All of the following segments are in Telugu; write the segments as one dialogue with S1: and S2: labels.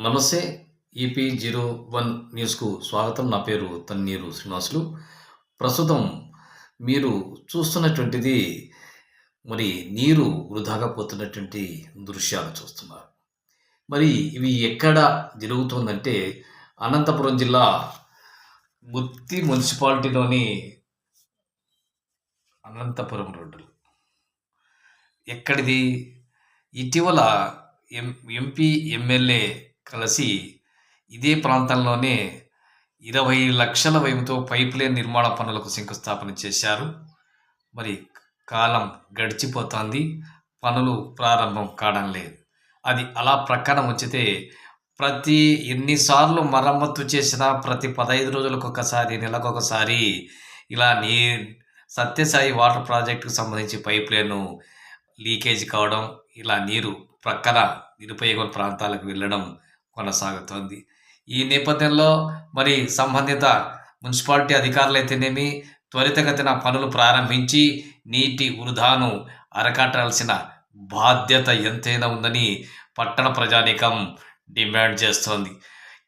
S1: నమస్తే ఈపీ జీరో వన్ న్యూస్కు స్వాగతం. నా పేరు తన్నీరు శ్రీనివాసులు. ప్రస్తుతం మీరు చూస్తున్నటువంటిది మరి నీరు వృధాగా పోతున్నటువంటి దృశ్యాలు చూస్తున్నారు. మరి ఇవి ఎక్కడ జరుగుతుందంటే అనంతపురం జిల్లా గుత్తి మున్సిపాలిటీలోని అనంతపురం రోడ్డు ఎక్కడిది? ఇటీవల ఎం ఎంపీ ఎమ్మెల్యే కలిసి ఇదే ప్రాంతంలోనే ఇరవై లక్షల వ్యయంతో పైప్ లైన్ నిర్మాణ పనులకు శంకుస్థాపన చేశారు. మరి కాలం గడిచిపోతుంది. పనులు ప్రారంభం కావడం లేదు. అది అలా ప్రక్కన ఉంచితే ప్రతి ఎన్నిసార్లు మరమ్మత్తు చేసినా ప్రతి పదహైదు రోజులకు ఒకసారి నెలకొకసారి ఇలా నీ సత్యసాయి వాటర్ ప్రాజెక్టుకు సంబంధించి పైప్ లైన్ లీకేజ్ కావడం ఇలా నీరు ప్రక్కన నిరుపయోగ ప్రాంతాలకు వెళ్ళడం కొనసాగుతోంది. ఈ నేపథ్యంలో మరి సంబంధిత మున్సిపాలిటీ అధికారులు అయితేనేమి త్వరితగతిన పనులు ప్రారంభించి నీటి వృధాను అరకట్టాల్సిన బాధ్యత ఎంతైనా ఉందని పట్టణ ప్రజానీకం డిమాండ్ చేస్తోంది.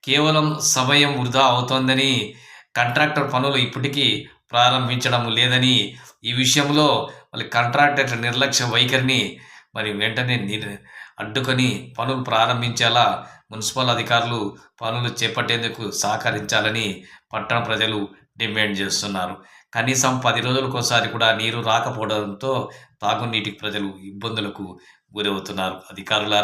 S1: కేవలం సమయం వృధా అవుతోందని కాంట్రాక్టర్ పనులు ఇప్పటికీ ప్రారంభించడం లేదని ఈ విషయంలో మళ్ళీ కాంట్రాక్టర్ నిర్లక్ష్య వైఖరిని మరి వెంటనే అడ్డుకొని పనులు ప్రారంభించేలా మున్సిపల్ అధికారులు పనులు చేపట్టేందుకు సహకరించాలని పట్టణ ప్రజలు డిమాండ్ చేస్తున్నారు. కనీసం పది రోజులకోసారి కూడా నీరు రాకపోవడంతో తాగునీటికి ప్రజలు ఇబ్బందులకు గురవుతున్నారు. అధికారుల